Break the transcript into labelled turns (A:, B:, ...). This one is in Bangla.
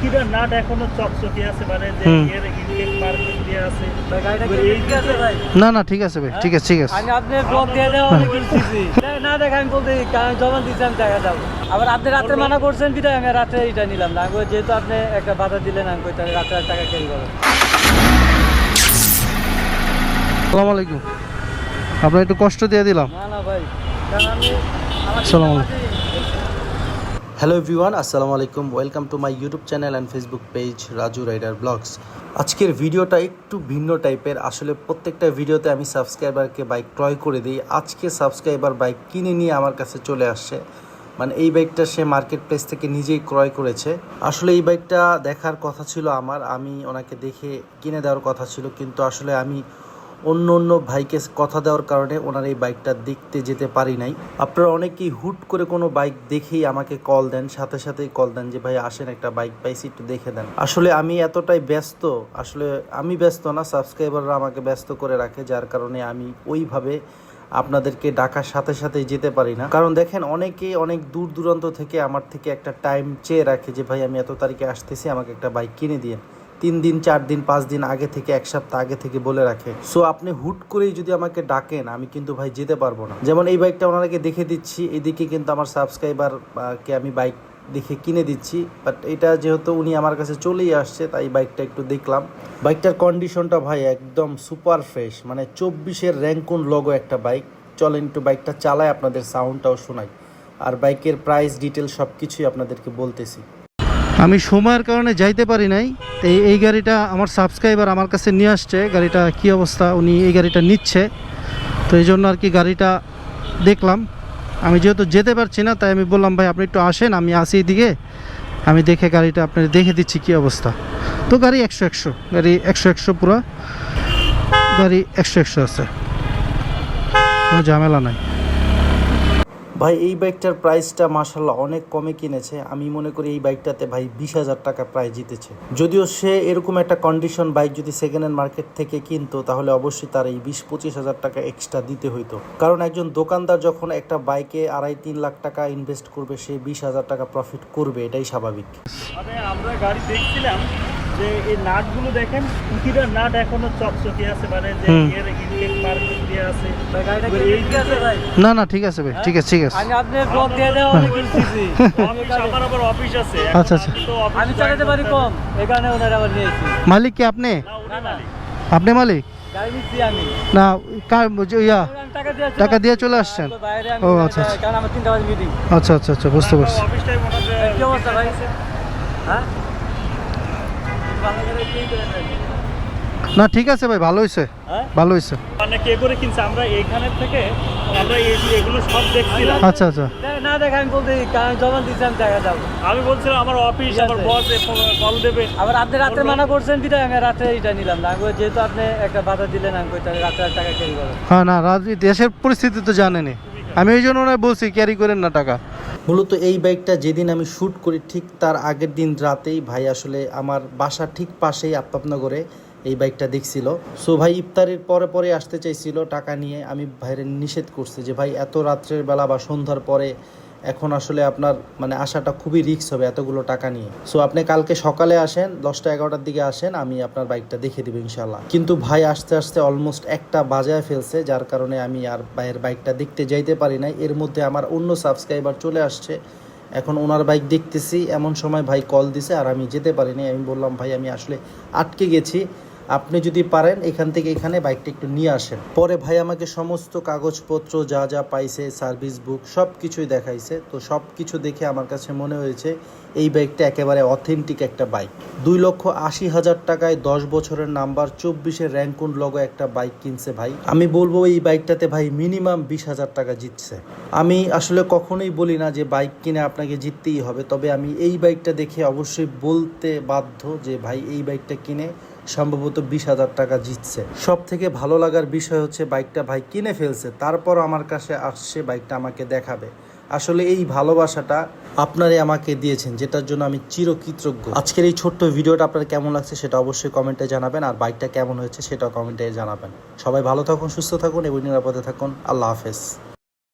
A: প্রতিটা নাট এখনও চকচকে আছে মানে যে এর ইনটেক মার্কেট দিয়ে আছে।
B: ভাই, গাড়িটা কি ঠিক আছে ভাই?
C: না না ঠিক আছে ভাই ঠিক আছে ঠিক আছে।
B: আমি আপনার ব্লগ দিয়ে দেওয়া অনেক কিনছি না দেখে আমি বলতে কারণ জমা দিচ্ছি আমি টাকা যাব আবার আপনি রাত্রে মানা করছেন বিদায় আমি রাত্রে এটা নিলাম না। যেহেতু আপনি একটা বাধা দিলেন আমি কই তাহলে রাত্রে টাকা ক্যারি করবেন
C: আসসালামু আলাইকুম। আপনার একটু কষ্ট দিয়ে দিলাম।
B: না না ভাই। কারণ আমি
C: আসসালামু আলাইকুম।
D: হ্যালো এভরিওয়ান আসসালামু আলাইকুম welcome to my YouTube channel and Facebook page Raju rider vlogs আজকের ভিডিওটা একটু ভিন্ন টাইপের আসলে প্রত্যেকটা ভিডিওতে আমি সাবস্ক্রাইবারকে বাইক ক্রয় করে দিই। আজকে সাবস্ক্রাইবার বাইক কিনে নিয়ে আমার কাছে চলে আসছে। মানে এই বাইকটা সে মার্কেট প্লেস থেকে নিজেই ক্রয় করেছে। আসলে এই বাইকটা দেখার কথা ছিল আমার। আমি ওনাকে দেখে কিনে দেওয়ার কথা ছিল। কিন্তু আসলে আমি অন্য অন্য ভাইকে কথা দেওয়ার কারণে ওনার এই বাইকটা দেখতে যেতে পারি নাই। আপনারা অনেকেই হুট করে কোনো বাইক দেখেই আমাকে কল দেন, সাথে সাথেই কল দেন যে, ভাই, আসেন, একটা বাইক পাইছি, একটু দেখে দেন। আসলে আমি এতটাই ব্যস্ত, আসলে আমি ব্যস্ত না, সাবস্ক্রাইবাররা আমাকে ব্যস্ত করে রাখে, যার কারণে আমি ওইভাবে আপনাদেরকে ডাকার সাথে সাথে যেতে পারি না। কারণ দেখেন, অনেকেই অনেক দূর দূরান্ত থেকে আমার থেকে একটা টাইম চেয়ে রাখে যে, ভাই, আমি এত তারিখে আসতেছি, আমাকে একটা বাইক কিনে দিয়ে তিন দিন, চার দিন, পাঁচ দিন আগে থেকে, এক সপ্তাহ আগে থেকে বলে রাখে। সো আপনি হুট করেই যদি আমাকে ডাকেন, আমি কিন্তু ভাই যেতে পারব না। যেমন এই বাইকটা ওনাকে দেখে দিচ্ছি, এদিকে কিন্তু আমার সাবস্ক্রাইবার কে আমি বাইক দেখে কিনে দিচ্ছি। বাট এটা যেহেতু উনি আমার কাছে চলেই আসছে, তাই বাইকটা একটু দেখলাম। বাইকটার কন্ডিশনটা ভাই একদম সুপার ফ্রেশ মানে চব্বিশের র্যাঙ্কুন লগো একটা বাইক চলেন একটু বাইকটা চালায় আপনাদের সাউন্ডটাও শোনাই। আর বাইকের প্রাইস ডিটেল সব কিছুই আপনাদেরকে বলতেছি।
C: আমি সময়ের কারণে যাইতে পারি নাই। এই- এই গাড়িটা আমার সাবস্ক্রাইবার আমার কাছে নিয়ে আসছে। গাড়িটা কি অবস্থা? উনি এই গাড়িটা নিচ্ছে। তো এই জন্য আর কি গাড়িটা দেখলাম। আমি যেহেতু যেতে পারছি না, তাই আমি বললাম, ভাই, আপনি একটু আসেন, আমি আসি এদিকে। আমি দেখে গাড়িটা আপনার দেখে দিচ্ছি কি অবস্থা। তো গাড়ি একশো একশো, গাড়ি একশো একশো পুরো। গাড়ি একশো একশো আছে। কোনো ঝামেলা নাই।
D: ভাই এই বাইকটার প্রাইসটা মাসাল্লাহ অনেক কমে কিনেছে। আমি মনে করি এই বাইকটাতে ভাই বিশ হাজার টাকা প্রায় জিতেছে। যদিও সে এরকম একটা কন্ডিশন বাইক যদি সেকেন্ড হ্যান্ড মার্কেট থেকে কিনতো তাহলে অবশ্যই তার এই বিশ পঁচিশ হাজার টাকা এক্সট্রা দিতে হইতো। কারণ একজন দোকানদার যখন একটা বাইকে আড়াই তিন লাখ টাকা ইনভেস্ট করবে সে বিশ হাজার টাকা প্রফিট করবে এটাই স্বাভাবিক।
A: মানে আমরা গাড়ি দেখছিলাম যে এই নাটগুলো দেখেন প্রতিটা নাট এখনও চকচকে আছে মানে যে এর ইনটেক মার্কেট
C: না না ঠিক আছে ভাই ঠিক আছে ঠিক আছে।
B: আমি আপনার দিয়ে দেওয়া অনেক কিনছি
A: আমার আবার অফিস আছে
C: আচ্ছা, আচ্ছা।
A: আমি
B: চালাতে পারি কম। কারণে ওনারা আবার নিয়েছি।
C: মালিক কি আপনি? আপনি মালিক? না ইয়া
B: টাকা দিয়ে
C: চলে আসছেন? ও, আচ্ছা, আচ্ছা।
B: কারণ আমার তিনটা বাজে মিটিং
C: আচ্ছা আচ্ছা আচ্ছা বুঝতে পারছি।
B: অবস্থা ভাই? হ্যাঁ? ভালো করে কি করেন?
C: না ঠিক আছে ভাই ভালো হয়েছে
A: হ্যাঁ?
C: ভালো হয়েছে
A: মানে কে করে কিনছে? আমরা এইখানের থেকে আমরা এই- এগুলো সব দেখছিলাম।
C: আচ্ছা আচ্ছা।
B: না- দেখে আমি বলতে কারণ জমা আমি টাকা যাব।
A: আমি বলছিলাম আমার অফিস আমার। বস কল দেবে।
B: আবার আপনি রাত্রে মানা করছেন বিদায় আমি রাত্রে এটা নিলাম। না আমি যেহেতু আপনি একটা বাধা দিলেন আমি কই তাহলে রাত্রে আর টাকা ক্যারি করবেন
C: হ্যাঁ না রাজি দেশের পরিস্থিতি তো জানেনি আমি ওই জন্য ওনায় বলছি ক্যারি করেন না টাকা।
D: মূলত এই বাইকটা যেদিন আমি শ্যুট করি ঠিক তার আগের দিন রাতেই ভাই আসলে আমার বাসা ঠিক পাশেই আফতাবনগরে এই বাইকটা দেখছিল। সো ভাই ইফতারের পরে পরে আসতে চাইছিল, টাকা নিয়ে। আমি ভাইরে নিষেধ করছি যে, ভাই, এত রাত্রের বেলা বা সন্ধ্যার পরে এখন আসলে আপনার মানে আসাটা খুবই রিস্ক হবে এতগুলো টাকা নিয়ে। সো আপনি কালকে সকালে আসেন, দশটা এগারোটার দিকে আসেন, আমি আপনার বাইকটা দেখে দেবো ইনশাল্লাহ কিন্তু ভাই আসতে আসতে অলমোস্ট একটা বাজায় ফেলছে, যার কারণে আমি আর ভাইয়ের বাইকটা দেখতে যাইতে পারি নাই। এর মধ্যে আমার অন্য সাবস্ক্রাইবার চলে আসছে। এখন ওনার বাইক দেখতেছি, এমন সময় ভাই কল দিছে আর আমি যেতে পারিনি আমি বললাম, ভাই, আমি আসলে আটকে গেছি। আপনি যদি পারেন, এখান থেকে এখানে বাইকটা একটু নিয়ে আসেন। পরে ভাই আমাকে সমস্ত কাগজপত্র যা যা পাইছে, সার্ভিস বুক সব কিছুই দেখাইছে। তো সব কিছু দেখে আমার কাছে মনে হয়েছে, এই বাইকটা একেবারে অথেন্টিক একটা বাইক। দুই লক্ষ আশি হাজার টাকায় দশ বছরের নাম্বার চব্বিশের র্যাঙ্কুন লগো একটা বাইক কিনছে ভাই। আমি বলব, এই বাইকটাতে ভাই মিনিমাম বিশ হাজার টাকা জিতছে। আমি আসলে কখনোই বলি না যে বাইক কিনে আপনাকে জিততেই হবে, তবে আমি এই বাইকটা দেখে অবশ্যই বলতে বাধ্য যে ভাই এই বাইকটা কিনে সম্ভবত বিশ হাজার টাকা জিতছে। সব থেকে ভালো লাগার বিষয় হচ্ছে বাইকটা ভাই কিনে ফেলছে তারপর আমার কাছে আসছে বাইকটা আমাকে দেখাবে। আসলে এই ভালোবাসাটা আপনারাই আমাকে দিয়েছেন, যেটার জন্য আমি চিরকৃতজ্ঞ। আজকের এই ছোট্ট ভিডিওটা আপনার কেমন লাগছে সেটা অবশ্যই কমেন্টে জানাবেন, আর বাইকটা কেমন হয়েছে সেটাও কমেন্টে জানাবেন। সবাই ভালো থাকুন, সুস্থ থাকুন এবং নিরাপদে থাকুন। আল্লাহ হাফেজ।